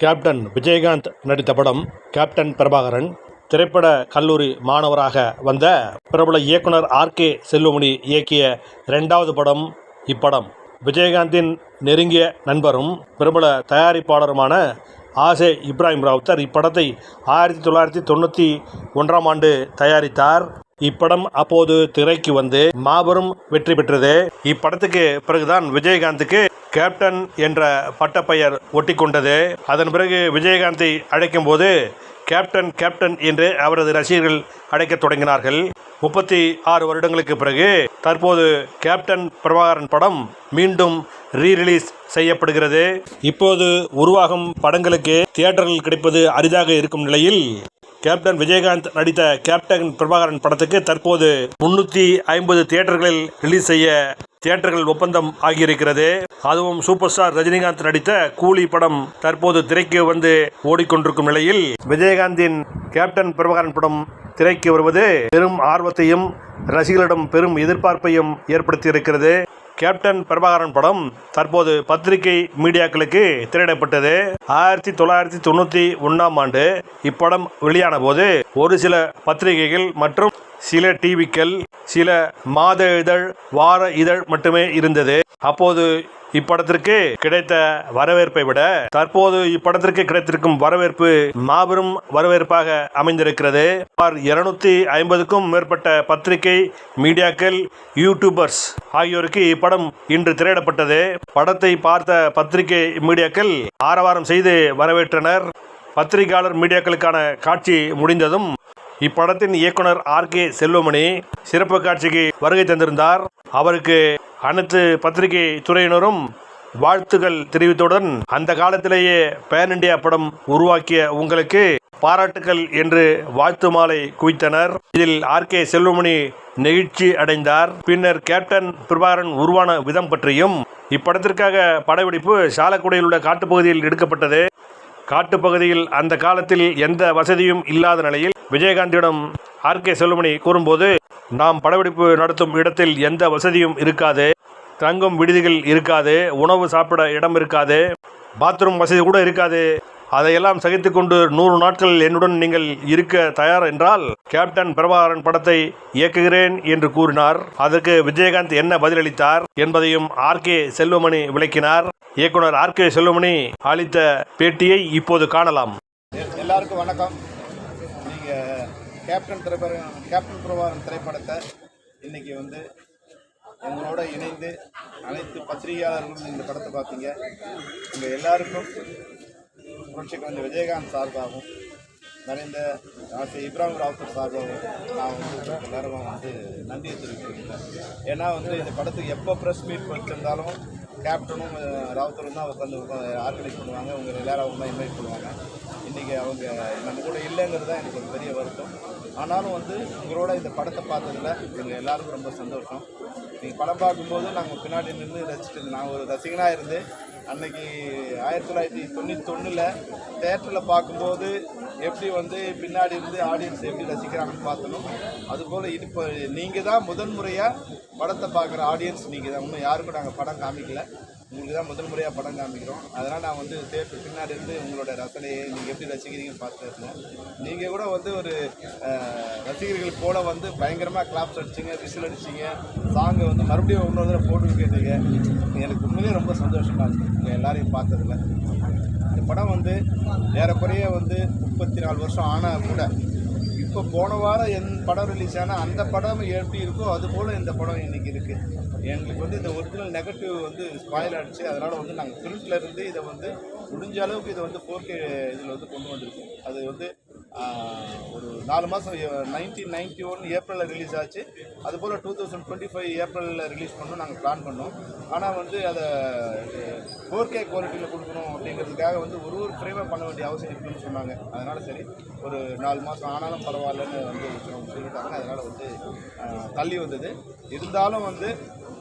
Captain Vijayakanth நடித்த படம் captain Prabhakaran. திரைப்பட கல்லூரி மாணவராக வந்த பிரபல இயக்குனர் ஆர் கே செல்வமணி இயக்கிய இரண்டாவது படம் இப்படம். விஜயகாந்தின் நெருங்கிய நண்பரும் பிரபல தயாரிப்பாளருமான ஆசே இப்ராஹிம் ராவுத்தர் இப்படத்தை ஆயிரத்தி தொள்ளாயிரத்தி தொண்ணூற்றி ஒன்றாம் ஆண்டு தயாரித்தார். இப்படம் அப்போது திரைக்கு வந்து மாபெரும் வெற்றி பெற்றது. இப்படத்துக்கு பிறகுதான் விஜயகாந்துக்கு கேப்டன் என்ற பட்டப்பெயர் ஒட்டிக்கொண்டது. அதன் பிறகு விஜயகாந்தை அழைக்கும் போது கேப்டன் கேப்டன் என்று அவரது ரசிகர்கள் அழைக்கத் தொடங்கினார்கள். முப்பத்தி ஆறு வருடங்களுக்கு பிறகு தற்போது கேப்டன் பிரபாகரன் படம் மீண்டும் ரீரிலீஸ் செய்யப்படுகிறது. இப்போது உருவாகும் படங்களுக்கு தியேட்டர்கள் கிடைப்பது அரிதாக இருக்கும் நிலையில் கேப்டன் விஜயகாந்த் நடித்த கேப்டன் பிரபாகரன் படத்துக்கு தற்போது முன்னூற்றி ஐம்பது தியேட்டர்களில் ரிலீஸ் செய்ய தியேட்டர்கள் ஒப்பந்தம் ஆகியிருக்கிறது. அதுவும் சூப்பர் ஸ்டார் ரஜினிகாந்த் நடித்த கூலி படம் தற்போது திரைக்கு வந்து ஓடிக்கொண்டிருக்கும் நிலையில் விஜயகாந்தின் கேப்டன் பிரபாகரன் படம் திரைக்கு வருவது பெரும் ஆர்வத்தையும் ரசிகர்களிடம் பெரும் எதிர்பார்ப்பையும் ஏற்படுத்தியிருக்கிறது. கேப்டன் பிரபாகரன் படம் தற்போது பத்திரிகை மீடியாக்களுக்கு திரையிடப்பட்டது. ஆயிரத்தி தொள்ளாயிரத்தி தொண்ணூற்றி ஒன்றாம் ஆண்டு இப்படம் வெளியான போது ஒரு சில பத்திரிகைகள் மற்றும் சில டிவிக்கள் சில மாத இதழ் வார இதழ் மட்டுமே இருந்தது. அப்போது இப்படத்திற்கு கிடைத்த வரவேற்பை விட தற்போது இப்படத்திற்கு கிடைத்திருக்கும் வரவேற்பு மாபெரும் வரவேற்பாக அமைந்திருக்கிறது. சுமார் இருநூத்தி ஐம்பதுக்கும் மேற்பட்ட பத்திரிகை மீடியாக்கள் யூடியூபர்ஸ் ஆகியோருக்கு இப்படம் இன்று திரையிடப்பட்டது. படத்தை பார்த்த பத்திரிகை மீடியாக்கள் ஆரவாரம் செய்து வரவேற்றனர். பத்திரிகையாளர் மீடியாக்களுக்கான காட்சி முடிந்ததும் இப்படத்தின் இயக்குனர் ஆர் கே செல்வமணி சிறப்பு காட்சிக்கு வருகை தந்திருந்தார். அவருக்கு அனைத்து பத்திரிகை துறையினரும் வாழ்த்துக்கள் தெரிவித்தவுடன் அந்த காலத்திலேயே பேன் இண்டியா படம் உருவாக்கிய உங்களுக்கு பாராட்டுக்கள் என்று வாழ்த்து மாலை குவித்தனர். இதில் ஆர் கே செல்வமணி நெகிழ்ச்சி அடைந்தார். பின்னர் கேப்டன் பிரபாகரன் உருவான விதம் பற்றியும் இப்படத்திற்காக படப்பிடிப்பு சாலக்குடியில் உள்ள காட்டுப்பகுதியில் எடுக்கப்பட்டது. காட்டுப்பகுதியில் அந்த காலத்தில் எந்த வசதியும் இல்லாத நிலையில் விஜயகாந்தியிடம் ஆர் கே செல்வமணி கூறும்போது நாம் படப்பிடிப்பு நடத்தும் இடத்தில் எந்த வசதியும் இருக்காது. தங்கும் விடுதிகள் இருக்காது. உணவு சாப்பிட இடம் இருக்காது. பாத்ரூம் வசதி கூட இருக்காது. அதையெல்லாம் சகித்து கொண்டு நூறு நாட்கள் என்னுடன் நீங்கள் இருக்க தயார் என்றால் கேப்டன் பிரபாகரன் படத்தை இயக்குகிறேன் என்று கூறினார். அதற்கு விஜயகாந்த் என்ன பதிலளித்தார் என்பதையும் ஆர் கே செல்வமணி விளக்கினார். இயக்குனர் ஆர் கே செல்வமணி அளித்த பேட்டியை இப்போது காணலாம். எல்லாருக்கும் வணக்கம். கேப்டன் திரைப்படம் கேப்டன் பிரபாகரன் திரைப்படத்தை இன்னைக்கு வந்து எங்களோட இணைந்து அனைத்து பத்திரிகையாளர்களும் இந்த படத்தை பார்த்தீங்க. உங்கள் எல்லாருக்கும் புரட்சி கலைஞர் விஜயகாந்த் சார்பாகவும் நிறைந்த ஆசிரியர் இப்ராஹிம் ராவுத்தர் சார்பாகவும் நான் வந்து எல்லாரும் வந்து நன்றியை தெரிவிச்சுக்கிறேன் ஏன்னா வந்து இந்த படத்துக்கு எப்போ ப்ரெஸ் மீட் வச்சுருந்தாலும் கேப்டனும் ராவுத்தரும் தான் உட்காந்து ஆர்கனைஸ் பண்ணுவாங்க. அவங்க எல்லாரும் அவங்க தான் இன்வைட் பண்ணுவாங்க. இன்றைக்கி அவங்க நம்ம கூட இல்லைங்கிறது தான் எனக்கு ஒரு பெரிய வருத்தம். ஆனாலும் வந்து உங்களோட இந்த படத்தை பார்த்ததுல எங்கள் எல்லாருக்கும் ரொம்ப சந்தோஷம். நீங்கள் படம் பார்க்கும்போது நாங்கள் பின்னாடி நின்று ரசிச்சுட்டு இருந்தோம். நான் ஒரு ரசிகனாக இருந்து அன்னைக்கு ஆயிரத்தி தொள்ளாயிரத்தி தொண்ணூற்றி ஒன்றில் தேட்டரில் பார்க்கும்போது எப்படி வந்து பின்னாடி இருந்து ஆடியன்ஸ் எப்படி ரசிக்கிறாங்கன்னு பார்த்தணும் அதுபோல் இப்போ நீங்கள் தான் முதன் முறையாக படத்தை பார்க்குற ஆடியன்ஸ் நீங்கள் தான் இன்னும் யாருக்கும் நாங்கள் படம் காமிக்கல. உங்களுக்கு தான் முதல் முறையாக படம் காமிக்கிறோம். அதனால் நான் வந்து தேப்பு பின்னாடி இருந்து உங்களோட ரசனையை நீங்கள் எப்படி ரசிக்கிறீங்கன்னு பார்த்துருந்தேன் நீங்கள் கூட வந்து ஒரு ரசிகர்கள் போல வந்து பயங்கரமாக கிளாப்ஸ் அடிச்சிங்க விசில் அடிச்சிங்க சாங்கை வந்து மறுபடியும் இன்னொரு தடவை போட்டு கேட்டீங்க எனக்கு உண்மையிலே ரொம்ப சந்தோஷமாக இருக்குது உங்கள் எல்லாரையும் பார்த்ததுல. இந்த படம் வந்து ஏறக்குறைய வந்து முப்பத்தி நாலு வருஷம் ஆனால் கூட இப்போ போன வாரம் என் படம் ரிலீஸ் ஆனால் அந்த படம் எப்படி இருக்கோ அது போல் இந்த படம் இன்னைக்கு இருக்குது எங்களுக்கு வந்து இந்த ஒரிஜினல் நெகட்டிவ் வந்து ஸ்பாயில் ஆகிடுச்சு அதனால் வந்து நாங்கள் பிரிண்ட்லேருந்து இதை வந்து முடிஞ்ச அளவுக்கு இதை வந்து ஃபோர் கே இதில் வந்து கொண்டு வந்திருக்கோம். அது வந்து ஒரு நாலு மாதம் நைன்டீன் நைன்டி ஒன் ஏப்ரலில் ரிலீஸ் ஆச்சு. அதுபோல் டூ தௌசண்ட் டுவெண்ட்டி ஃபைவ் ஏப்ரலில் ரிலீஸ் பண்ணணும் நாங்கள் பிளான் பண்ணோம். ஆனால் வந்து அதை ஃபோர் கே குவாலிட்டியில் கொடுக்கணும் அப்படிங்கிறதுக்காக வந்து ஒரு ஒரு ஃப்ரேமே பண்ண வேண்டிய அவசியம் இருக்குன்னு சொன்னாங்க. அதனால் சரி ஒரு நாலு மாதம் ஆனாலும் பரவாயில்லன்னு வந்து அவங்க சொல்லிட்டாங்க. அதனால் வந்து தள்ளி வந்தது. இருந்தாலும் வந்து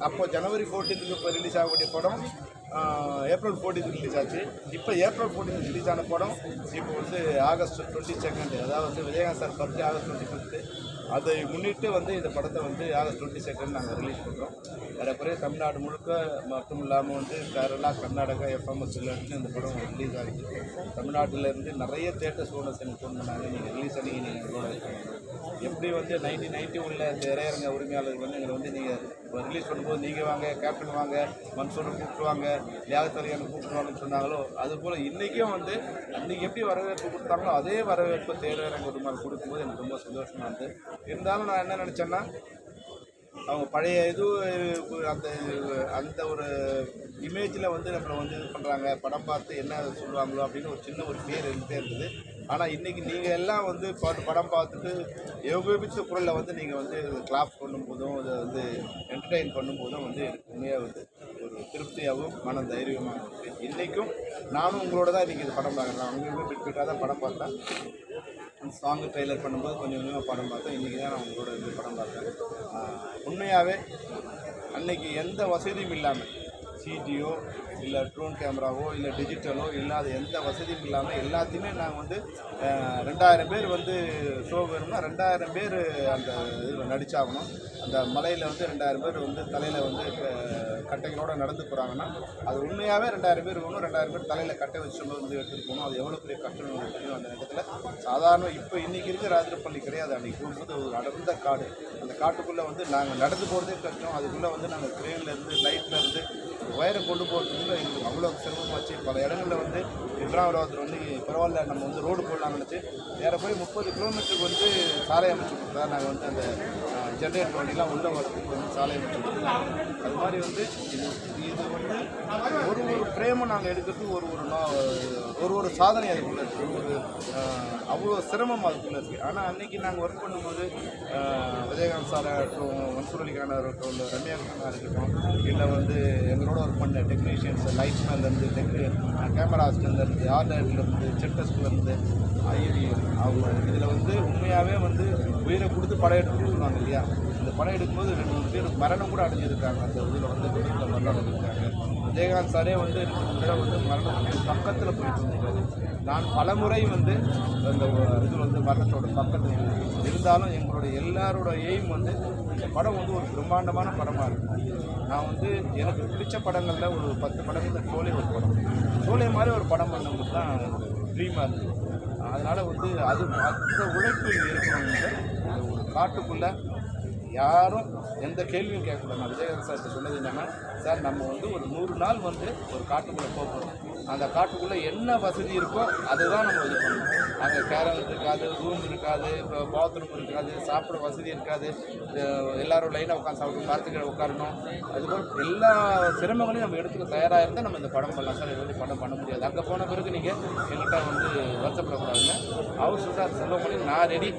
அப்போ ஜனவரி ஃபோர்டீன்த்துக்கு இப்போ ரிலீஸ் ஆகக்கூடிய படம் ஏப்ரல் ஃபோர்டீன் ரிலீஸ் ஆச்சு. இப்போ ஏப்ரல் ஃபோர்டீன் ரிலீஸ் ஆன படம் இப்போ வந்து ஆகஸ்ட் டுவெண்ட்டி செகண்ட் அதாவது வந்து Vijayakanth sir birthday August twenty fifth அதை முன்னிட்டு வந்து இந்த படத்தை வந்து ஆகஸ்ட் டுவெண்ட்டி செகண்ட் நாங்கள் ரிலீஸ் பண்ணுறோம் ஏறக்குறைய தமிழ்நாடு முழுக்க மட்டும் இல்லாமல் வந்து கேரளா கர்நாடகா எஃப்எம்எஸ்லேருந்து இந்த படம் ரிலீஸ் ஆகிருக்கு தமிழ்நாட்டில் இருந்து நிறைய தேட்டர்ஸ் ஓனர்ஸ் எனக்கு ஃபோன் பண்ணாங்க நீங்கள் ரிலீஸ் அன்னைக்கு நீங்கள் கூட எப்படி வந்து நைன்டீன் நைன்ட்டி ஒன்ல திரையரங்க உரிமையாளர் வந்து எங்களை வந்து நீங்கள் ரிலீஸ் பண்ணும்போது நீங்கள் வாங்க கேப்டன் வாங்க மன்சூரை கூப்பிட்டுவாங்க தியாகத்தலையான கூப்பிட்டுவாங்கன்னு சொன்னாங்களோ அதுபோல் இன்றைக்கும் வந்து அன்றைக்கி எப்படி வரவேற்பு கொடுத்தாங்களோ அதே வரவேற்பு திரையரங்க உரிமையாளர் கொடுக்கும்போது எனக்கு ரொம்ப சந்தோஷமாக இருந்தது இருந்தாலும் நான் என்ன நினச்சேன்னா அவங்க பழைய இது அந்த அந்த ஒரு இமேஜில் வந்து நம்மளை வந்து இது பண்ணுறாங்க படம் பார்த்து என்ன சொல்லுவாங்களோ அப்படின்னு ஒரு சின்ன ஒரு பேர் இருந்துகிட்டே இருந்தது. ஆனால் இன்றைக்கி நீங்கள் எல்லாம் வந்து பாட்டு படம் பார்த்துட்டு ஏகோபித்த குரலில் வந்து நீங்கள் வந்து கிளாப் பண்ணும்போதும் அதை வந்து என்டர்டெயின் பண்ணும்போதும் வந்து எனக்கு உண்மையாக வந்து ஒரு திருப்தியாகவும் மன தைரியமாகவும் இருக்குது இன்றைக்கும் நானும் உங்களோட தான் இன்றைக்கி இது படம் பார்க்குறேன். அவங்களுமே பிட் பிட்டாக தான் படம் பார்த்தேன். அந்த சாங்கு ட்ரெய்லர் பண்ணும்போது கொஞ்சம் கொஞ்சமாக படம் பார்த்தேன். இன்றைக்கி தான் நான் உங்களோட இது படம் பார்த்தேன். உண்மையாகவே அன்னைக்கு எந்த வசதியும் இல்லாமல் சிடியோ இல்லை ட்ரோன் கேமராவோ இல்லை டிஜிட்டலோ இல்லாத எந்த வசதியும் இல்லாமல் எல்லாத்தையுமே நாங்கள் வந்து ரெண்டாயிரம் பேர் வந்து ஷோ வேணும்னா ரெண்டாயிரம் பேர் அந்த இதில் நடிச்சாகணும். அந்த மலையில் வந்து ரெண்டாயிரம் பேர் வந்து தலையில் வந்து இப்போ கட்டைகளோடு நடந்து போகிறாங்கன்னா அது உண்மையாகவே ரெண்டாயிரம் பேர் வேணும் ரெண்டாயிரம் பேர் தலையில் கட்டை வச்சு வந்து எடுத்துகிட்டு போகணும். அது எவ்வளோ பெரிய கஷ்டம் தெரியும் அந்த நேரத்தில். சாதாரண இப்போ இன்றைக்கி இருக்கிற ராஜரப்பள்ளி கிடையாது. அன்றைக்கி போகும்போது ஒரு அடர்ந்த காடு. அந்த காட்டுக்குள்ளே வந்து நாங்கள் நடந்து போகிறதே கஷ்டம். அதுக்குள்ளே வந்து நாங்கள் ட்ரெயின்லேருந்து லைட்லேருந்து ஒயரை கொண்டு போகிறதுக்குள்ள எங்களுக்கு அவ்வளோ சிரமமாச்சு. பல இடங்களில் வந்து இப்ராஹிம் வந்து பரவாயில்ல நம்ம வந்து ரோடு போடலாம்னு நினச்சி ஏறக்குறைய முப்பது கிலோமீட்டருக்கு வந்து சாலை அமைச்சு கொடுத்தா நாங்கள் வந்து அந்த ஜென்ரேட் பண்ணிலாம் உள்ள வரதுக்கு வந்து சாலை அமைச்சு அது மாதிரி வந்து இது இது வந்து ஒரு ஒரு ஃப்ரேமும் நாங்கள் எடுக்கிறதுக்கு ஒரு ஒரு நாள் ஒரு ஒரு சாதனை அதுக்குள்ளே இருக்குது ஒரு ஒரு அவ்வளோ சிரமம் அதுக்குள்ளே இருக்குது ஆனால் அன்றைக்கி நாங்கள் ஒர்க் பண்ணும்போது விஜயகாந்த் சாராக இருக்கட்டும் மன்சூர் அலி இருக்கட்டும் இல்லை ரம்யா கானா இருக்கட்டும் இல்லை வந்து எங்களோட ஒர்க் பண்ண டெக்னீஷியன்ஸ் லைட்ஸ்மேன்லேருந்து டெக்னி கேமராஸ்லேருந்து ஆர்டர்லேருந்து செட்டஸ்லேருந்து ஐடி அவங்க இதில் வந்து உண்மையாகவே வந்து உயிரை கொடுத்து படம் எடுத்துட்டு இல்லையா? இந்த படம் எடுக்கும்போது ரெண்டு மூணு பேர் மரணம் கூட அடைஞ்சிருக்காங்க. அந்த இதில் வந்து வெளியில் மரணம் அடைஞ்சிருக்காங்க ஜெயகாந்த் சாரே வந்து ரெண்டு வந்து மரணத்துக்கு பக்கத்தில் போயிட்டு இருந்தது நான் பலமுறை வந்து அந்த இது வந்து மரணத்தோட பக்கத்தில் இருந்தாலும் எங்களுடைய எல்லாரோட எய்ம் வந்து இந்த படம் வந்து ஒரு பிரம்மாண்டமான படமாக இருக்கும். நான் வந்து எனக்கு பிடிச்ச படங்களில் ஒரு பத்து படம் இந்த சோலை ஒரு படம். சோலை மாதிரி ஒரு படம் பண்ணும்போது தான் என்னோட ட்ரீமாக இருக்குது அதனால் வந்து அது அந்த உழைப்பு இருக்கணும் ஒரு காட்டுக்குள்ளே யாரும் எந்த கேள்வியும் கேட்கக்கூடாது. நான் விஜயகாந்த் சார் சொன்னது என்னென்னா சார் நம்ம வந்து ஒரு நூறு நாள் வந்து ஒரு காட்டுக்குள்ளே போக போகிறோம் அந்த காட்டுக்குள்ளே என்ன வசதி இருக்கோ அதுதான் நம்ம இது பண்ணணும். அங்கே கேரம் இருக்காது ரூம் இருக்காது இப்போ பாத்ரூம் இருக்காது சாப்பிட வசதி இருக்காது. எல்லோரும் எல்லாரும் லைனாக உட்காந்து சாப்பிட்டு மரத்துக்கு உட்காரணும். அதுபோல் எல்லா சிரமங்களையும் நம்ம எடுத்துக்க தயாராக இருந்தால் நம்ம இந்த படம் பண்ணலாம். சார் இது வந்து படம் பண்ண முடியாது. அங்கே போன பிறகு நீங்கள் எங்கிட்ட வந்து வருத்தப்படக்கூடாதுங்க. அவர் சொல்கிறார் முடியும் நான் ரெடி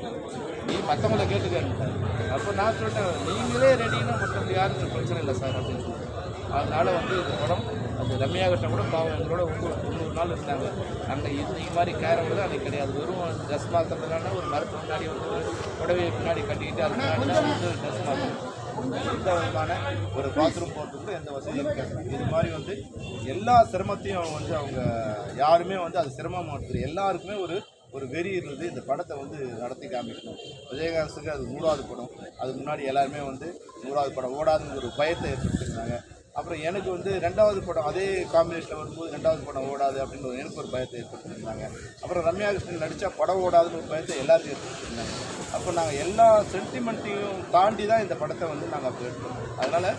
நீ மற்றவங்கள கேட்டுக்க அப்போ நான் சொல்லிட்டேன் நீங்களே ரெடின்னா மற்றவங்க யாருக்கு பிரச்சனை இல்லை சார் அப்படின்னு சொல்லிட்டு. அதனால வந்து இந்த படம் அந்த ரம்யா கிட்ட கூட பாவம் எங்களோட ஒவ்வொரு தொண்ணூறு நாள் இருந்தாங்க. அங்கே இந்த மாதிரி கேரம் கூட அன்றைக்கி கிடையாது. வெறும் ட்ரெஸ் மாற்றுறதுனால ஒரு மரத்து முன்னாடி வந்து ஒரு புடவையை பின்னாடி கட்டிக்கிட்டு அது முன்னாடி தான் வந்து ட்ரெஸ் மாற்றணும் எந்த விதமான ஒரு பாத்ரூம் போகிறதுக்கு எந்த வசதியும் இருக்காது இது மாதிரி வந்து எல்லா சிரமத்தையும் வந்து அவங்க யாருமே வந்து அது சிரமம் மாற்றுது எல்லாருக்குமே ஒரு ஒரு வெறி இருந்தது. இந்த படத்தை வந்து நடத்தி காமிக்கணும். விஜயகாந்துக்கு அது நூறாவது படம். அதுக்கு முன்னாடி எல்லாருமே வந்து நூறாவது படம். ஓடாதுன்னு ஒரு பயத்தை ஏற்படுத்தியிருந்தாங்க. அப்புறம் எனக்கு வந்து ரெண்டாவது படம் அதே காம்பினேஷனில் வரும்போது ரெண்டாவது படம் ஓடாது அப்படின்னு ஒரு எனக்கு ஒரு பயத்தை ஏற்படுத்தியிருந்தாங்க. அப்புறம் ரம்யா கிருஷ்ணன் நடித்தா படம் ஓடாதுன்னு ஒரு பயத்தை எல்லாத்தையும் ஏற்படுத்தியிருந்தாங்க. அப்போ நாங்கள் எல்லா சென்டிமெண்ட்டையும் தாண்டி தான் இந்த படத்தை வந்து நாங்கள் அப்போ எடுத்தோம். அதனால்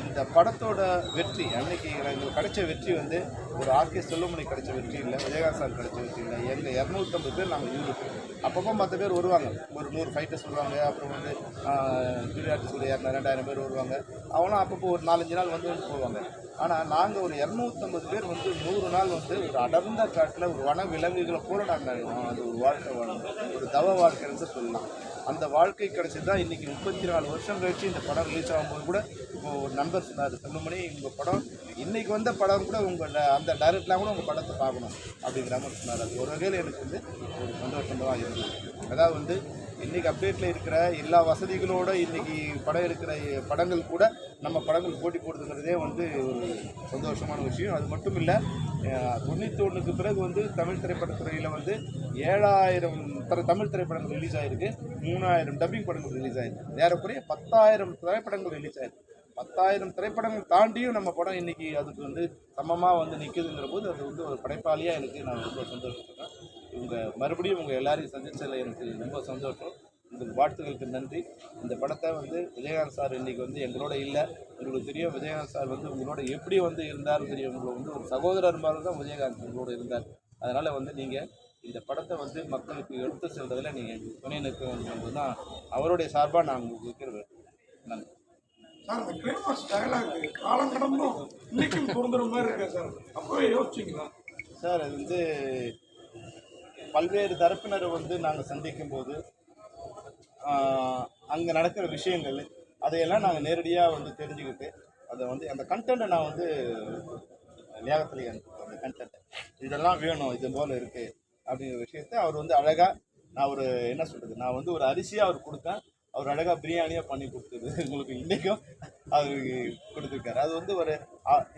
இந்த படத்தோட வெற்றி அன்னைக்கு எங்களுக்கு கிடைச்ச வெற்றி வந்து ஒரு ஆர்கே செல்லுமணி கிடைச்ச வெற்றி இல்லை விஜயகாந்த் சார் கிடைச்ச வெற்றி இல்லை எங்கள் இரநூத்தம்பது பேர் நாங்கள் யூனிட் அப்பப்போ மற்ற பேர் வருவாங்க. ஒரு நூறு ஃபைட்டர்ஸ் வருவாங்க அப்புறம் வந்து விளையாட்டு சொல்லி இரநூறு ரெண்டாயிரம் பேர் வருவாங்க. அவங்களும் அப்பப்போ ஒரு நாலஞ்சு நாள் வந்து வந்து போவாங்க. ஆனால் நாங்கள் ஒரு இரநூத்தம்பது பேர் வந்து நூறு நாள் வந்து ஒரு அடர்ந்த காட்டில் ஒரு வன விலங்குகளை போல நாங்கள் அது ஒரு வாழ்க்கை வாழணும் ஒரு தவ வாழ்க்கைன்னு சொல்லலாம். அந்த வாழ்க்கை கிடச்சி தான் இன்றைக்கி முப்பத்தி நாலு வருஷம் கழிச்சு இந்த படம் ரிலீஸ் ஆகும்போது கூட இப்போ ஒரு நண்பர் சொன்னார் செல்லுமணி உங்கள் படம் இன்றைக்கி வந்த படம் கூட உங்கள் அந்த டைரக்ட்லாம் கூட உங்கள் படத்தை பார்க்கணும். அப்படிங்கிற மாதிரி சொன்னார். அது ஒரு வகையில் எனக்கு வந்து ஒரு சந்தோஷமாக இருந்தது. அதாவது வந்து இன்றைக்கி அப்டேட்டில் இருக்கிற எல்லா வசதிகளோட இன்னைக்கு படம் இருக்கிற படங்கள் கூட நம்ம படங்கள் போட்டி போடுதுங்கிறதே வந்து ஒரு சந்தோஷமான விஷயம். அது மட்டும் இல்லை தொண்ணூற்றி ஒன்றுக்கு பிறகு வந்து தமிழ் திரைப்படத்துறையில் வந்து ஏழாயிரம் திரை- தமிழ் திரைப்படங்கள் ரிலீஸ் ஆகிருக்கு மூணாயிரம் டப்பிங் படங்கள் ரிலீஸ் ஆகிருக்கு ஏறக்குறைய பத்தாயிரம் திரைப்படங்கள் ரிலீஸ் ஆகிருக்கு பத்தாயிரம் திரைப்படங்கள் தாண்டியும் நம்ம படம் இன்றைக்கி அதுக்கு வந்து சமமாக வந்து நிற்குதுங்கிற போது அது வந்து ஒரு படைப்பாளியாக எனக்கு நான் ரொம்ப சந்தோஷப்படுறேன். இவங்க மறுபடியும் உங்கள் எல்லாரையும் சந்திச்சதில் எனக்கு ரொம்ப சந்தோஷம். உங்களுக்கு வாழ்த்துக்களுக்கு நன்றி. இந்த படத்தை வந்து விஜயகாந்த் சார் இன்னைக்கு வந்து எங்களோட இல்லை. உங்களுக்கு தெரியும் விஜயகாந்த் சார் வந்து உங்களோட எப்படி வந்து இருந்தாலும் தெரியும். உங்களை வந்து ஒரு சகோதரர் மாதிரி தான் விஜயகாந்த் உங்களோட இருந்தார். அதனால் வந்து நீங்கள் இந்த படத்தை வந்து மக்களுக்கு எடுத்து செல்றதுல நீங்கள் துணை நிற்க தான் அவருடைய சார்பாக நான் உங்களுக்கு வைக்கிறது நன்றி. சார் இந்த கிளைமாக்ஸ் டயலாக் காலம் கடந்தும் இன்னைக்கும் பொருந்துற மாதிரி இருக்கா சார்? அப்பவே யோசிச்சிங்களா? சார் அது வந்து பல்வேறு தரப்பினரை வந்து நாங்கள் சந்திக்கும் போது அங்கே நடக்கிற விஷயங்கள் அதையெல்லாம் நாங்கள் நேரடியாக வந்து தெரிஞ்சுக்கிட்டு அதை வந்து அந்த கண்டென்ட்டை நான் வந்து லியாகத்தில் அந்த கண்டென்ட்டை இதெல்லாம் வேணும் இது போல் இருக்குது அப்படிங்கிற விஷயத்த அவர் வந்து அழகாக நான் ஒரு என்ன சொல்கிறது நான் வந்து ஒரு அரிசியாக அவர் கொடுத்தேன். அவர் அழகாக பிரியாணியாக பண்ணி கொடுத்தது. உங்களுக்கு இன்றைக்கும் அது கொடுத்துருக்காரு. அது வந்து ஒரு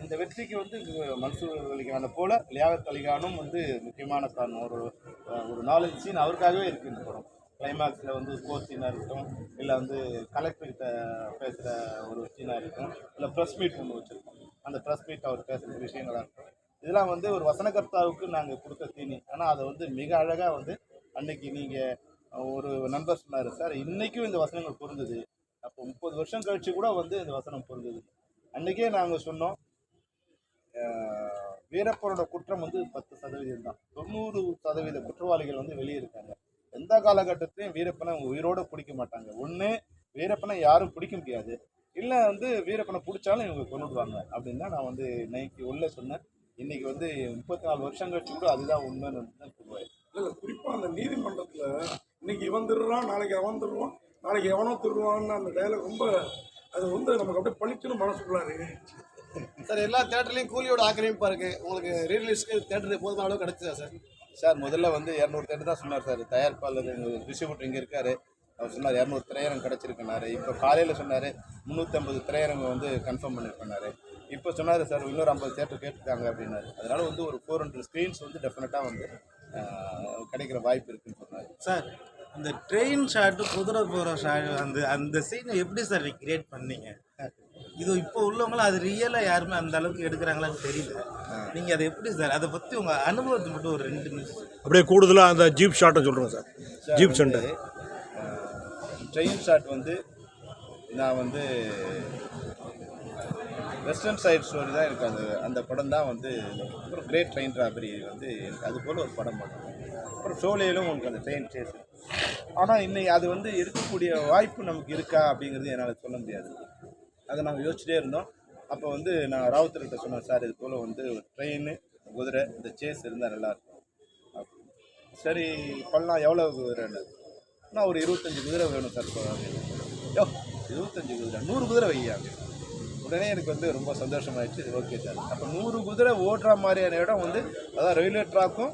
இந்த வெற்றிக்கு வந்து மன்சூர் அலிகானை போல் லியாகத் அலிகானும் வந்து முக்கியமான காரணம் ஒரு ஒரு நாலஞ்சு சீன் அவருக்காகவே இருக்குது இந்த படம். கிளைமேக்ஸில் வந்து ஸ்போர்ட்ஸ் சீனாக இருக்கட்டும் இல்லை வந்து கலெக்டர்கிட்ட பேசுகிற ஒரு சீனாக இருக்கும் இல்லை ப்ரெஸ் மீட் ஒன்று வச்சுருக்கோம். அந்த ப்ரெஸ் மீட் அவர் பேசுகிற விஷயங்களாக இருக்கும் இதெல்லாம் வந்து ஒரு வசனகர்த்தாவுக்கு நாங்கள் கொடுத்த தீனி ஆனால் அதை வந்து மிக அழகாக வந்து அன்னைக்கு நீங்கள் ஒரு நண்பர் சொன்னார் சார் இன்றைக்கும் இந்த வசனங்கள் பொருந்தது. அப்போ முப்பது வருஷம் கழிச்சு கூட வந்து இந்த வசனம் பொருந்தது. அன்றைக்கே நாங்கள் சொன்னோம் வீரப்பனோட குற்றம் வந்து பத்து சதவீதம் தான். தொண்ணூறு சதவீத குற்றவாளிகள் வந்து வெளியே இருக்காங்க. எந்த காலகட்டத்திலையும் வீரப்பனை உயிரோட பிடிக்க மாட்டாங்க. ஒன்று வீரப்பனை யாரும் பிடிக்க முடியாது. இல்லை வந்து வீரப்பனை பிடிச்சாலும் இவங்க கொண்டுடுவாங்க அப்படின்னு தான் நான் வந்து இன்னைக்கு உள்ள சொன்னேன். இன்னைக்கு வந்து முப்பத்தி நாலு வருஷம் கழிச்சு கூட அதுதான் உண்மைன்னு தான் சொல்லுவேன். இல்லை குறிப்பாக அந்த நீதிமன்றத்தில் இன்னைக்கு இவன் திருடுறான் நாளைக்கு அவன் திருடுவான் நாளைக்கு எவனோ திருடுவான்னு அந்த டயலாக் ரொம்ப அது வந்து நமக்கு அப்படியே பளிச்சுன்னு மனசுக்குள்ளாரு. சார் எல்லா தேட்டர்லையும் கூலியோட ஆக்கிரமிப்பா இருக்கு உங்களுக்கு ரீரிலீஸ்க்கு தேட்டர் போதுமான அளவு கிடைச்சதா சார்? சார் முதல்ல வந்து இரநூறு தேட்டர் தான் சொன்னார் சார். தயாரிப்பாளர் டிஸ்ட்ரிபியூட்டர் இங்கே இருக்காரு. அவர் சொன்னார் இரநூறு திரையரங்கம் கிடச்சிருக்குனாரு இப்போ காலையில் சொன்னார் முந்நூற்றம்பது திரையரங்கம் வந்து கன்ஃபார்ம் பண்ணியிருக்கனாரு இப்போ சொன்னார் சார் இன்னொரு ஐம்பது தேட்டர் கேட்டிருக்காங்க அப்படின்னாரு. அதனால வந்து ஒரு ஃபோர் ஹண்ட்ரட் ஸ்க்ரீன்ஸ் வந்து டெஃபினட்டாக வந்து கிடைக்கிற வாய்ப்பு இருக்குன்னு சொன்னார். சார் அந்த ட்ரெயின் ஷாட்டு குதிரை போகிற ஷாட் அந்த அந்த சீனை எப்படி சார் கிரியேட் பண்ணீங்க? இது இப்போ உள்ளவங்களும் அது ரியலாக யாருமே அந்த அளவுக்கு எடுக்கிறாங்களான்னு தெரியல. நீங்கள் அதை எப்படி சார் அதை பற்றி உங்கள் அனுபவத்தை மட்டும் ஒரு ரெண்டு நிமிஷம் அப்படியே கூடுதலாக அந்த ஜீப் ஷாட்டை சொல்கிறேங்க sir jeep centre train shot வந்து நான் வந்து வெஸ்டர்ன் சைட் ஸ்டோரி தான் எனக்கு அந்த அந்த படம் தான் வந்து அப்புறம் கிரேட் ட்ரெயின் ராபரி வந்து எனக்கு அது போல் ஒரு படம் பண்ணேன் அப்புறம் சோலையிலும் உங்களுக்கு அந்த ட்ரெயின் சேஸ் ஆனால் இன்னைக்கு அது வந்து இருக்கக்கூடிய வாய்ப்பு நமக்கு இருக்கா அப்படிங்கிறது என்னால் சொல்ல முடியாது. அதை நாங்கள் யோசிச்சுட்டே இருந்தோம். அப்போ வந்து நான் ராவுத்தர்கிட்ட சொன்னேன் சார் இது போல் வந்து ஒரு ட்ரெயின் குதிரை இந்த சேஸ் இருந்தால் நல்லாயிருக்கும் சரி பண்ணலாம். எவ்வளோ குதிரைன்னு? நான் ஒரு இருபத்தஞ்சி குதிரை வேணும் சார் போகிறாங்க யோ இருபத்தஞ்சி குதிரை நூறு குதிரை வையாங்க உடனே எனக்கு வந்து ரொம்ப சந்தோஷமாயிடுச்சு. Okay sir. அப்போ நூறு குதிரை ஓட்டுற மாதிரியான இடம் வந்து அதான் ரயில்வே ட்ராக்கும்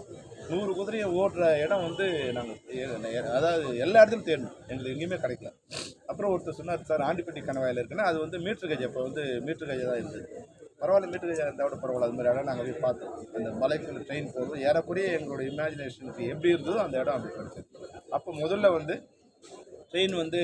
நூறு குதிரையை ஓடுற இடம் வந்து நாங்கள் அதாவது எல்லா இடத்துலையும் தேடணும். எங்களுக்கு எங்கேயுமே கிடைக்கல. அப்புறம் ஒருத்தர் சொன்னார் சார் ஆண்டிப்பட்டி கணவாயில் இருக்குன்னா அது வந்து மீட்ரு கஜ் அப்போ வந்து மீட்ரு கஜ் தான் இருந்தது பரவாயில்ல மீட்ரு கஜ் இருந்தால் கூட பரவாயில்ல அது மாதிரி இடம் நாங்கள் போய் பார்த்தோம். அந்த மலைக்குள்ள ட்ரெயின் போகிறது ஏறக்குறைய எங்களோட இமேஜினேஷனுக்கு எப்படி இருந்ததோ அந்த இடம் அப்படி கிடைச்சது அப்போ முதல்ல வந்து ட்ரெயின் வந்து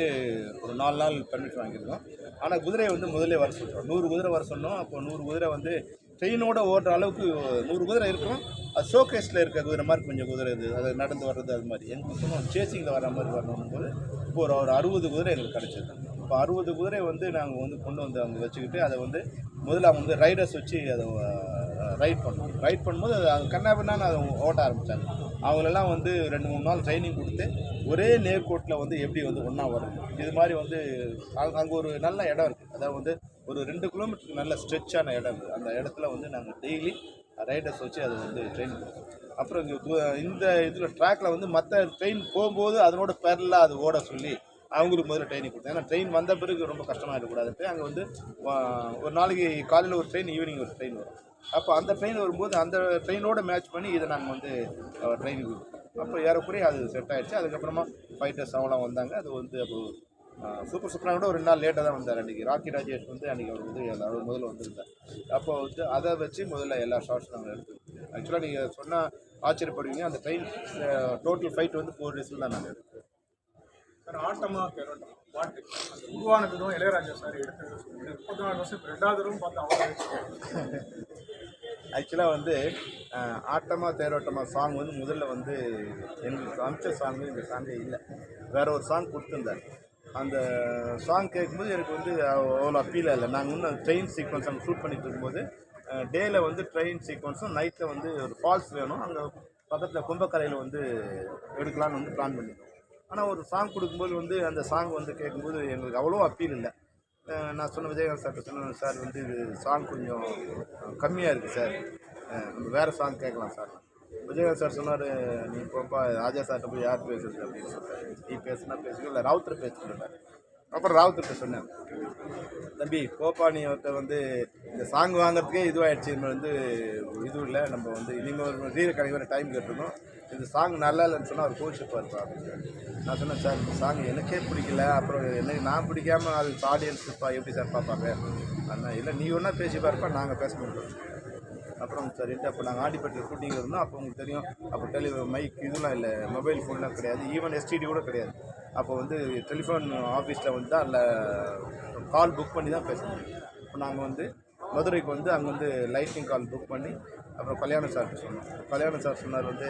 ஒரு நாலு நாள் பர்மிட் வாங்கியிருந்தோம். ஆனால் குதிரையை வந்து முதல்ல வர சொல்கிறோம் நூறு குதிரை வர சொன்னோம். அப்போ நூறு குதிரை வந்து ட்ரெயினோட ஓடுற அளவுக்கு நூறு குதிரை இருக்கும். அது ஷோகேஸில் இருக்க குதிரை மாதிரி கொஞ்சம் குதிரை இது அது நடந்து வர்றது அது மாதிரி. எங்களுக்கு சொன்னோம் சேசிங்கில் வர மாதிரி வரணும் போது இப்போ ஒரு ஒரு அறுபது குதிரை எங்களுக்கு கிடச்சிது. இப்போ அறுபது குதிரை வந்து நாங்கள் வந்து கொண்டு வந்து அங்கே வச்சுக்கிட்டு அதை வந்து முதல்ல அவங்க வந்து ரைடர்ஸ் வச்சு அதை ரைட் பண்ணோம். ரைட் பண்ணும்போது அது அது கண்ணாபின்னான்னு அதை ஓட்ட ஆரம்பித்தாங்க அவங்களெல்லாம் வந்து ரெண்டு மூணு நாள் ட்ரைனிங் கொடுத்து ஒரே நேர்கோட்டில் வந்து எப்படி வந்து ஒன்றா வரும் இது மாதிரி வந்து அங்கே ஒரு நல்ல இடம் இருக்குது அதாவது வந்து ஒரு ரெண்டு கிலோமீட்டருக்கு நல்ல ஸ்ட்ரெச்சான இடம் இருக்குது அந்த இடத்துல வந்து நாங்கள் டெய்லி ரைடர்ஸ் வச்சு அது வந்து ட்ரெயின் பண்ணுவோம். அப்புறம் இந்த இதில் ட்ராக்ல வந்து மற்ற ட்ரெயின் போகும்போது அதனோட பேரலாக அது ஓட சொல்லி அவங்களுக்கு முதல்ல ட்ரைனிங் கொடுத்தேன். ஏன்னா ட்ரெயின் வந்த பிறகு ரொம்ப கஷ்டமாக இருக்கக்கூடாது. அங்கே வந்து ஒரு நாளைக்கு காலையில் ஒரு ட்ரெயின் ஈவினிங் ஒரு ட்ரெயின் வரும். அப்போ அந்த ட்ரெயின் வரும்போது அந்த ட்ரெயினோட மேட்ச் பண்ணி இதை நாங்கள் வந்து ட்ரைனிங் கொடுப்போம் அப்போ ஏறக்குறைய அது செட் ஆகிடுச்சு அதுக்கப்புறமா ஃபைட்டர்ஸ் அவங்களாம் வந்தாங்க. அது வந்து அப்போ சூப்பர் சூப்பராக கூட ஒரு ரெண்டு நாள் லேட்டாக தான் வந்தார். அன்றைக்கி ராக்கி ராஜேஷ் வந்து அன்றைக்கி அவர் வந்து அவர் முதல்ல வந்திருந்தார். அப்போ வந்து அதை வச்சு முதல்ல எல்லா ஷார்ட்ஸும் நாங்கள் எடுத்தோம் ஆக்சுவலாக நீங்கள் சொன்னால் ஆச்சரியப்படுவீங்க. அந்த ட்ரெயின் டோட்டல் ஃபைட் வந்து ஃபோர் டேஸில் தான் நாங்கள் எடுத்தோம் சார் ஆட்டமா கேரட்டம் பாட்டு உருவானதும் இளையராஜா சார் எடுத்தது. முப்பத்தி நாலு வருஷம் ரெண்டாவது தடவை பார்த்து அவங்க ஆக்சுவலாக வந்து அஹ், ஆட்டமா தேரோட்டமா சாங் வந்து முதல்ல வந்து எங்களுக்கு அமிச்ச சாங் இந்த சாங்கே இல்லை. வேற ஒரு சாங் கொடுத்துருந்தார். அந்த சாங் கேட்கும்போது எனக்கு வந்து அவ்வளோ அப்பீலாக இல்லை நாங்கள் இன்னும் ட்ரெயின் சீக்வன்ஸ் அங்கே ஷூட் பண்ணிட்டு இருக்கும்போது டேயில் வந்து ட்ரெயின் சீக்வன்ஸும் நைட்டில் வந்து ஒரு ஃபால்ஸ் வேணும். அங்கே பக்கத்தில் கும்பக்கரையில் வந்து எடுக்கலாம்னு வந்து பிளான் பண்ணியிருந்தோம் ஆனால் ஒரு சாங் கொடுக்கும்போது வந்து அந்த சாங் வந்து கேட்கும்போது எங்களுக்கு அவ்வளோ அப்பீல் இல்லை. நான் சொன்ன விஜயகாந்த் சார்கிட்ட சொன்னேன் சார் வந்து இது சாங் கொஞ்சம் கம்மியாக இருக்குது சார். நம்ம வேறு சாங் கேட்கலாம் சார். விஜயகாந்த் சார் சொன்னார் நீ போப்பா ராஜா சார்கிட்ட போய் யார் பேசுறது? அப்படின்னு சொன்னார் நீ பேசுனா பேசுங்க இல்லை ராவுத்தர் பேச அப்புறம் ராவுத்தர்கிட்ட சொன்னேன் தம்பி போப்பா நீ அவர்கிட்ட வந்து இந்த சாங் வாங்குறதுக்கே இதுவாகிடுச்சு நம்ம வந்து இது இல்லை நம்ம வந்து இனிமேல் ஒரு ரீல் கடைக்கு வர டைம் கேட்டிருக்கோம் இந்த சாங் நல்லா இல்லைன்னு சொன்னால் அவர் கோச்சிப்பாக இருப்பா அப்படின்னு நான் சொன்னேன் சார் இந்த சாங் எனக்கே பிடிக்கல. அப்புறம் எனக்கு நான் பிடிக்காம அது ஆடியன்ஸ் இருப்பா எப்படி சார் பார்ப்பாங்க? அண்ணா இல்லை நீ ஒன்றா பேசி பார்ப்பா நாங்கள் பேச மாட்டோம். அப்புறம் சரின்ட்டு அப்போ நாங்கள் ஆடிப்பட்டில் ஷூட்டிங் இருந்தோம். அப்போ உங்களுக்கு தெரியும். அப்போ டெலி மைக் இதெல்லாம் இல்லை. மொபைல் ஃபோன்லாம் கிடையாது. ஈவன் எஸ்டிடி கூட கிடையாது. அப்போ வந்து டெலிஃபோன் ஆஃபீஸில் வந்து அதில் கால் புக் பண்ணி தான் பேச முடியும் இப்போ நாங்கள் வந்து மதுரைக்கு வந்து அங்கே வந்து லைட்டிங் கால் புக் பண்ணி அப்புறம் கல்யாணம் சார்கிட்ட சொன்னோம். கல்யாணம் சார் சொன்னார் வந்து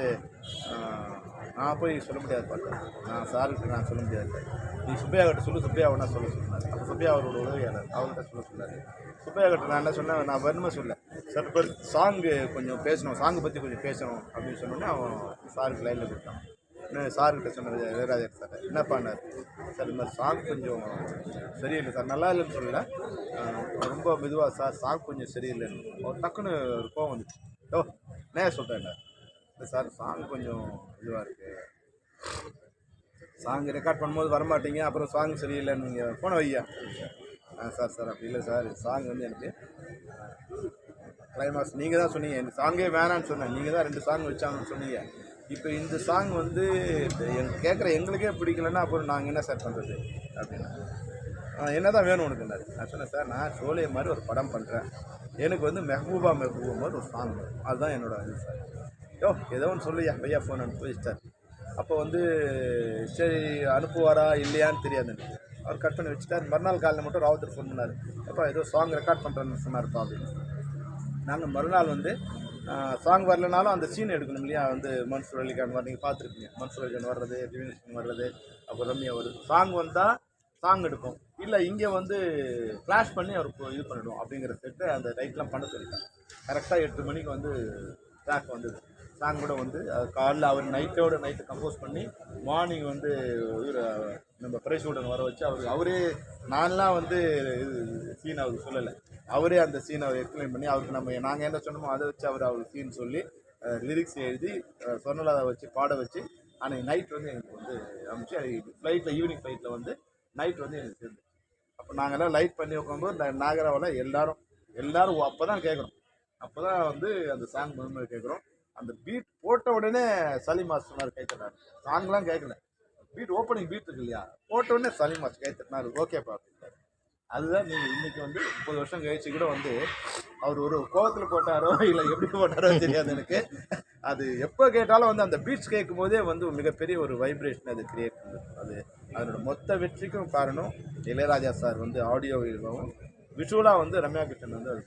நான் போய் சொல்ல முடியாது பார்த்தேன் நான் சாருக்கு நான் சொல்ல முடியாது. நீ சுப்பையா கிட்ட சொல்லு சுப்பையா வேணா சொல்ல சொன்னார். அப்போ சுப்பையா அவரோட உதவியாளர் அவர்கிட்ட சொல்ல சொன்னார். சுப்பையா கிட்ட நான் என்ன சொன்னேன் நான் வரணுமே சொல்ல. சார் இப்போ சாங்கு கொஞ்சம் பேசணும் சாங்கு பற்றி கொஞ்சம் பேசணும் அப்படின்னு சொன்னோன்னே அவன் சாருக்கு லைனில் கொடுத்தான். நான் சார்கிட்ட சொன்னது இளையராஜா சார் என்ன பண்ணார்? சார் இந்த மாதிரி சாங் கொஞ்சம் சரியில்லை சார் நல்லா இல்லைன்னு சொல்லல. ரொம்ப மெதுவாக சார் சாங் கொஞ்சம் சரியில்லைன்னு. ஒரு டக்குன்னு ஒரு கோவம் வந்துச்சு. ஓ நான் சொல்கிறேன் சார் சாங் கொஞ்சம் இதுவாக இருக்குது சாங் ரெக்கார்ட் பண்ணும்போது வரமாட்டீங்க அப்புறம் சாங் சரியில்லைன்னு நீங்கள் ஃபோனை வையா ஆ சார் சார் அப்படி இல்லை சார் சாங் வந்து எனக்கு கிளைமாக்ஸ் நீங்கள் தான் சொன்னீங்க எனக்கு சாங்கே வேணான்னு சொன்னேன். நீங்கள் தான் ரெண்டு சாங் வச்சாங்கன்னு சொன்னீங்க. இப்போ இந்த சாங் வந்து எங்க கேட்குற எங்களுக்கே பிடிக்கலன்னா அப்புறம் நாங்கள் என்ன சார் பண்ணுறது அப்படின்னா. என்ன தான் வேணும் உனக்குன்னாரு நான் சொன்னேன் சார் நான் சோலே மாதிரி ஒரு படம் பண்ணுறேன் எனக்கு வந்து மெஹபூபா மெஹபூபா மாதிரி ஒரு சாங் வரும். அதுதான் என்னோட இது சார் யோ ஏதோ ஒன்று சொல்லுயா பையா ஃபோன் அனுப்பி வச்சிட்டார் அப்போ வந்து சரி அனுப்புவாரா இல்லையான்னு தெரியாது அவர் கட் பண்ணி வச்சுட்டார். மறுநாள் காலையில் மட்டும் ராவத்தர் ஃபோன் பண்ணார். அப்போ ஏதோ சாங் ரெக்கார்ட் பண்ணுறேன்னு சொன்னார்ப்பா அப்படின்னு. நாங்கள் மறுநாள் வந்து சாங் வரலனாலும் அந்த சீன் எடுக்கணும் இல்லையா? வந்து மன்சூர் அலிகான் வர நீங்கள் பார்த்துருப்பீங்க. மன்சூர் அலிகான் வர்றது திவினேஷன் வர்றது அப்புறம் ரம்யா வருது. சாங் வந்தால் சாங் எடுப்போம். இல்லை இங்கே வந்து ஃப்ளாஷ் பண்ணி அவர் இது பண்ணிவிடும் அப்படிங்கிற செட்டு அந்த டைட்லாம் பண்ண சொல்லிட்டாங்க. கரெக்டாக எட்டு மணிக்கு வந்து ட்ராக் வந்தது. சாங் கூட வந்து காலைல அவர் நைட்டோட நைட்டு கம்போஸ் பண்ணி மார்னிங் வந்து இவர் நம்ம பிரைஸுடன் வர வச்சு அவர் அவரே நான்லாம் வந்து இது சீன் அவருக்கு சொல்லலை. அவரே அந்த சீனை அவர் எக்ஸ்பிளைன் பண்ணி அவருக்கு நம்ம நாங்கள் என்ன சொன்னோமோ அதை வச்சு அவர் அவர் சீன் சொல்லி லிரிக்ஸ் எழுதி அஹ், வச்சு பாட வச்சு அன்றைக்கி நைட் வந்து எங்களுக்கு வந்து அனுப்பிச்சு ஃப்ளைட்டில் ஈவினிங் ஃப்ளைட்டில் வந்து நைட் வந்து எனக்கு சேர்ந்து. அப்போ நாங்கள்லாம் லைட் பண்ணி உட்காந்து நாகராவில் எல்லாரும் எல்லாரும் அப்போ தான் கேட்குறோம் அப்போ தான் வந்து அந்த சாங் முதல்ல கேட்குறோம் அந்த பீட் போட்ட உடனே சலி மாஸ் சொன்னார் கேட்குறாரு சாங்லாம் கேட்கல பீட் ஓப்பனிங் பீட் இருக்கு இல்லையா? போட்ட உடனே சலி மாஸ் கேட்டுனாரு ஓகேப்பா அப்படின்ட்டாரு. அதுதான் நீங்கள் இன்னைக்கு வந்து முப்பது வருஷம் கழிச்சு கூட வந்து அவர் ஒரு கோபத்தில் போட்டாரோ இல்லை எப்படி போட்டாரோ தெரியாது எனக்கு. அது எப்போ கேட்டாலும் வந்து அந்த பீட்ஸ் கேட்கும் போதே வந்து மிகப்பெரிய ஒரு வைப்ரேஷன் அது கிரியேட் பண்ணுது. அது அதனோட மொத்த வெற்றிக்கும் காரணம் இளையராஜா சார் வந்து ஆடியோ விஷுவலாக வந்து ரம்யா கிருஷ்ணன் வந்து அது